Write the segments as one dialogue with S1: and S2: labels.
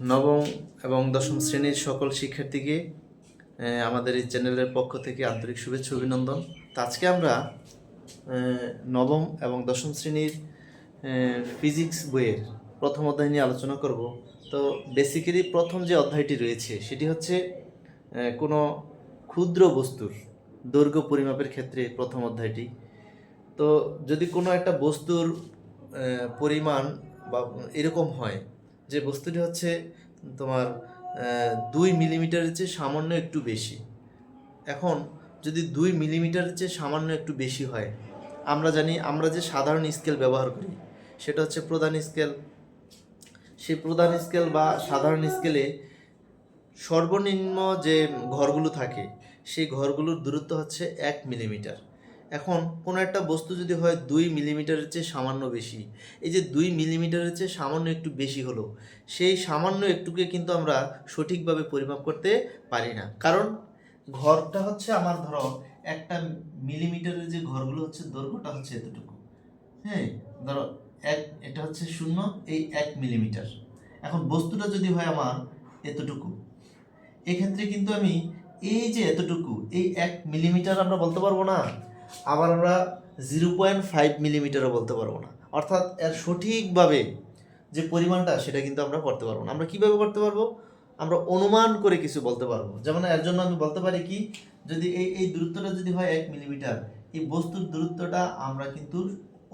S1: নবম এবং দশম শ্রেণির সকল শিক্ষার্থীকে আমাদের এই চ্যানেলের পক্ষ থেকে আন্তরিক শুভেচ্ছা অভিনন্দন। আজকে আমরা নবম এবং দশম শ্রেণির ফিজিক্স বইয়ের প্রথম অধ্যায় নিয়ে আলোচনা করব। তো বেসিক্যালি প্রথম যে অধ্যায়টি রয়েছে, সেটি হচ্ছে কোনো ক্ষুদ্র বস্তুর দৈর্ঘ্য পরিমাপের ক্ষেত্রে প্রথম অধ্যায়টি। তো যদি কোনো একটা বস্তুর পরিমাণ বা এরকম হয় যে বস্তুটি হচ্ছে তোমার দুই মিলিমিটারের চেয়ে সামান্য একটু বেশি। এখন যদি দুই মিলিমিটারের চেয়ে সামান্য একটু বেশি হয়, আমরা জানি আমরা যে সাধারণ স্কেল ব্যবহার করি, সেটা হচ্ছে প্রধান স্কেল। সেই প্রধান স্কেল বা সাধারণ স্কেলে সর্বনিম্ন যে ঘরগুলো থাকে, সেই ঘরগুলোর দূরত্ব হচ্ছে এক মিলিমিটার। এখন কোনো একটা বস্তু যদি হয় দুই মিলিমিটারের চেয়ে সামান্য বেশি। এই যে দুই মিলিমিটারের চেয়ে সামান্য একটু বেশি হলো, সেই সামান্য একটুকে কিন্তু আমরা সঠিকভাবে পরিমাপ করতে পারি না। কারণ ঘরটা হচ্ছে আমার ধরো একটা মিলিমিটারের যে ঘরগুলো হচ্ছে, দৈর্ঘ্যটা হচ্ছে এতটুকু। হ্যাঁ ধরো এক, এটা হচ্ছে শূন্য, এই এক মিলিমিটার। এখন বস্তুটা যদি হয় আমার এতটুকু, এক্ষেত্রে কিন্তু আমি এই যে এতটুকু, এই এক মিলিমিটার আমরা বলতে পারব না। আবার আমরা জিরো পয়েন্ট ফাইভ মিলিমিটারও বলতে পারব না। অর্থাৎ এর সঠিকভাবে যে পরিমাণটা, সেটা কিন্তু আমরা করতে পারব না। আমরা কীভাবে করতে পারব? আমরা অনুমান করে কিছু বলতে পারব। যেমন এর জন্য আমি বলতে পারি কি, যদি এই এই দূরত্বটা যদি হয় এক মিলিমিটার, এই বস্তুর দূরত্বটা আমরা কিন্তু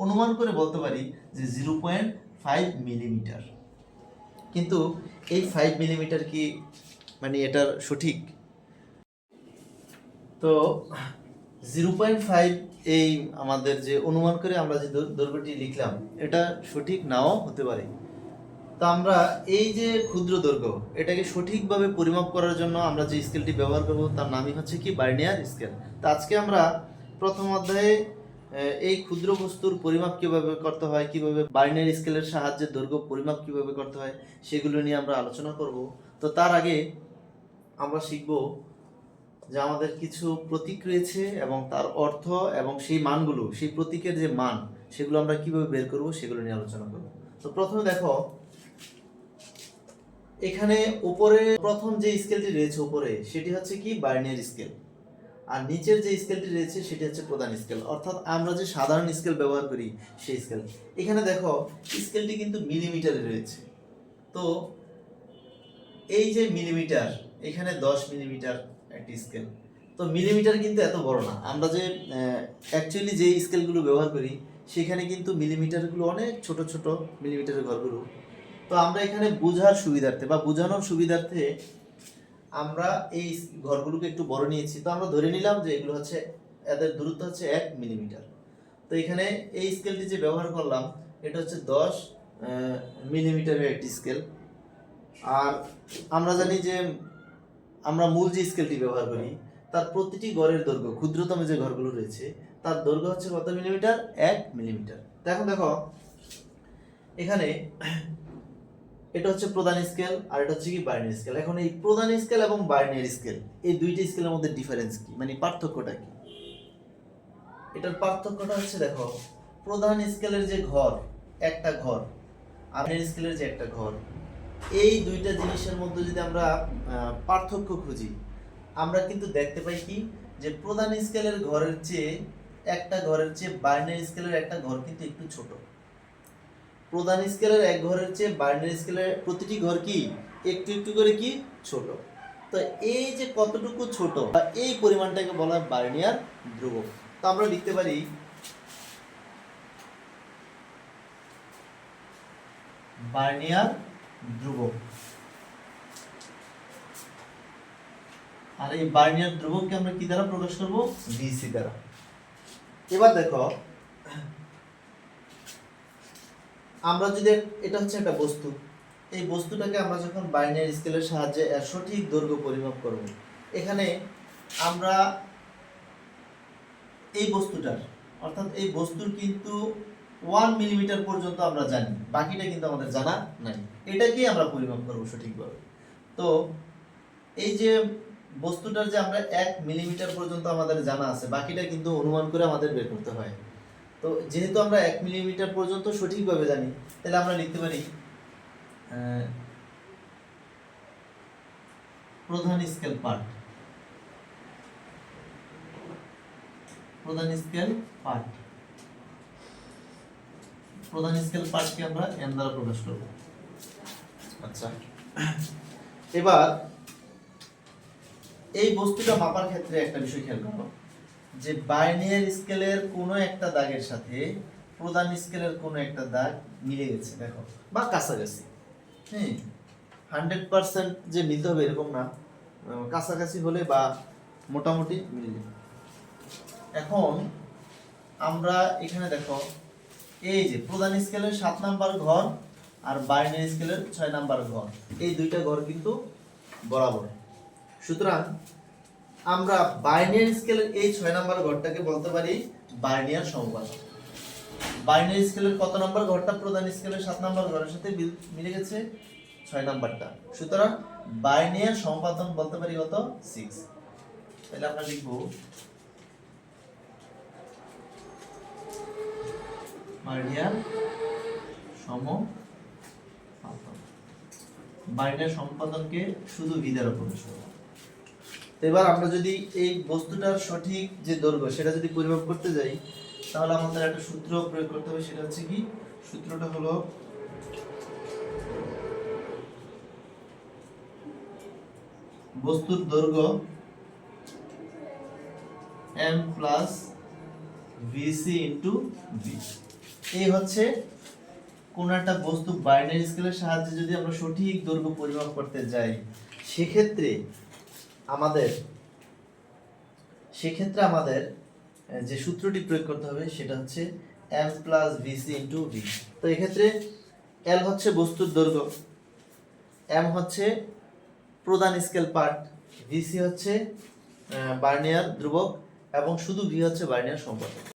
S1: অনুমান করে বলতে পারি যে জিরো পয়েন্ট ফাইভ মিলিমিটার। কিন্তু এই ফাইভ মিলিমিটার কি মানে এটার সঠিক? তো জিরো পয়েন্ট ফাইভ এই আমাদের যে অনুমান করে আমরা যে দৈর্ঘ্যটি লিখলাম, এটা সঠিক নাও হতে পারে। তো আমরা এই যে ক্ষুদ্র দৈর্ঘ্য, এটাকে সঠিকভাবে পরিমাপ করার জন্য আমরা যে স্কেলটি ব্যবহার করব, তার নামই হচ্ছে কি? Vernier scale. তো আজকে আমরা প্রথম অধ্যায়ে এই ক্ষুদ্র বস্তুর পরিমাপ কীভাবে করতে হয়, কীভাবে বার্নিয়ার স্কেলের সাহায্যে দৈর্ঘ্য পরিমাপ কীভাবে করতে হয়, সেগুলো নিয়ে আমরা আলোচনা করব। তো তার আগে আমরা শিখব যে আমাদের কিছু প্রতীক রয়েছে এবং তার অর্থ এবং সেই মানগুলো, সেই প্রতীকের যে মান, সেগুলো আমরা কীভাবে বের করব সেগুলো নিয়ে আলোচনা করব। তো প্রথমে দেখো, এখানে উপরে প্রথম যে স্কেলটি রয়েছে উপরে, সেটি হচ্ছে কি? Vernier scale. আর নিচের যে স্কেলটি রয়েছে, সেটি হচ্ছে প্রধান স্কেল। অর্থাৎ আমরা যে সাধারণ স্কেল ব্যবহার করি, সেই স্কেল। এখানে দেখো, স্কেলটি কিন্তু মিলিমিটারে রয়েছে। তো এই যে মিলিমিটার, এখানে দশ মিলিমিটার একটি স্কেল তো মিলিমিটার কিন্তু এত বড় না। আমরা যে অ্যাকচুয়ালি যে স্কেলগুলো ব্যবহার করি, সেখানে কিন্তু মিলিমিটারগুলো অনেক ছোট ছোট মিলিমিটারের ঘরগুলো তো আমরা এখানে বোঝার সুবিধার্থে বা বোঝানোর সুবিধার্থে আমরা এই ঘরগুলোকে একটু বড় নিয়েছি। তো আমরা ধরে নিলাম যে এগুলো হচ্ছে, এদের দূরত্ব হচ্ছে এক মিলিমিটার তো এখানে এই স্কেলটি যে ব্যবহার করলাম, এটা হচ্ছে দশ মিলিমিটারের একটি স্কেল আর আমরা জানি যে আমরা মূল যে স্কেলটি ব্যবহার করি, তার প্রতিটি ঘরের দৈর্ঘ্য, ক্ষুদ্রতম যে ঘরগুলো রয়েছে, তার দৈর্ঘ্য হচ্ছে কত মিলিমিটার এক মিলিমিটার এখন দেখো। এখানে এটা হচ্ছে প্রধান স্কেল আর এটা হচ্ছে কি বাইনারি স্কেল এখন এই প্রধান স্কেল এবং বাইনারি স্কেল এই দুইটি স্কেলের মধ্যে ডিফারেন্স কি? মানে পার্থক্যটা কি? এটার পার্থক্যটা হচ্ছে, দেখো, প্রধান স্কেলের যে ঘর, একটা ঘর, আর স্কেলের যে একটা ঘর এই দুইটা জিনিসের মধ্যে যদি আমরা পার্থক্য খুঁজি, আমরা কিন্তু দেখতে পাই কি? যে প্রধান স্কেলের ঘরের চেয়ে একটা ঘরের চেয়ে বাইনারি স্কেলের একটা ঘর কিন্তু একটু ছোট। প্রধান স্কেলের এক ঘরের চেয়ে বাইনারি স্কেলের প্রতিটি ঘর কি? একটু একটু করে কি? ছোট। তো এই যে কতটুকু ছোট, বা এই পরিমাণটাকে বলা হয় বার্নিয়ার ধ্রুবক। তো আমরা লিখতে পারি বার্নিয়ার ধ্রুবক। আর এই বার্নিয়ার ধ্রুবককে আমরা কি দ্বারা প্রকাশ করব? বিসি দ্বারা। এবার দেখো আমরা যদি এটা হচ্ছে একটা বস্তু এই বস্তুটাকে আমরা যখন বাইনারি স্কেলের সাহায্যে সঠিক দৈর্ঘ্য পরিমাপ করব এখানে আমরা এই বস্তুটার অর্থাৎ এই বস্তুর কিন্তু ওয়ান মিলিমিটার পর্যন্ত আমরা জানি। বাকিটা কিন্তু আমাদের জানা নাই। এটাকেই আমরা পরিমাপ করব সঠিকভাবে। তো এই যে বস্তুটার যে আমরা এক মিলিমিটার পর্যন্ত আমাদের জানা আছে, বাকিটা কিন্তু অনুমান করে আমাদের বের করতে হয়। তো যেহেতু আমরা এক মিলিমিটার পর্যন্ত সঠিকভাবে জানি, তাহলে আমরা লিখতে পারি প্রধান স্কেল পার্ট। প্রধান স্কেল পার্ট। প্রধান স্কেল পার্টকে আমরা এন দ্বারা প্রকাশ করব। আচ্ছা। এবার এই বস্তুটা মাপার ক্ষেত্রে একটা বিষয় খেয়াল করো যে বাইনিয়ার স্কেলের কোনো একটা দাগের সাথে প্রধান স্কেলের কোনো একটা দাগ মিলে গেছে দেখো বা কাছাকাছি। হ্যাঁ হান্ড্রেড পার্সেন্ট যে মিলতে হবে এরকম না কাছাকাছি হলে বা মোটামুটি মিলে যাবে। এখন আমরা এখানে দেখো এই যে, প্রধান স্কেলের সাত নাম্বার ঘর আর বাইনারি স্কেলের ছয় নাম্বার ঘর। এই দুইটা ঘর কিন্তু বরাবর। সুতরাং আমরা বাইনারি স্কেলের এই ছয় নাম্বার ঘরটাকে বলতে পারি বাইনিয়ার সমবাদন বাইনারি স্কেলের কত নাম্বার ঘরটা? প্রধান স্কেলের সাত নাম্বার ঘরের সাথে মিলে গেছে ছয় নাম্বারটা। সুতরাং বাইনিয়ার সমপাতন বলতে পারি কত? সিক্স তাহলে আমরা লিখব বাইনিয়ার সম বাইনারি সম্পাদনকে শুধু ভি দ্বারা প্রকাশ এবার আমরা যদি এই বস্তুটার সঠিক যে দৈর্ঘ্য, সেটা যদি পরিমাপ করতে যাই, তাহলে আমাদের একটা সূত্র প্রয়োগ করতে হবে, সেটা হচ্ছে কি? সূত্রটা হলো বস্তুর দৈর্ঘ্য M plus VC into V এই হচ্ছে কোন একটা বস্তু বাইনারি স্কেলের সাহায্যে যদি আমরা সঠিক দৈর্ঘ্য পরিমাপ করতে যাই, সেক্ষেত্রে আমাদের সেক্ষেত্রে আমাদের যে সূত্রটি প্রয়োগ করতে হবে সেটা হচ্ছে M plus VC into V তো এক্ষেত্রে এল হচ্ছে বস্তুর দৈর্ঘ্য এম হচ্ছে প্রধান স্কেল পার্ট ভিসি হচ্ছে বার্নিয়ার ধ্রুবক এবং শুধু ভি হচ্ছে বার্নিয়ার সম্পর্ক।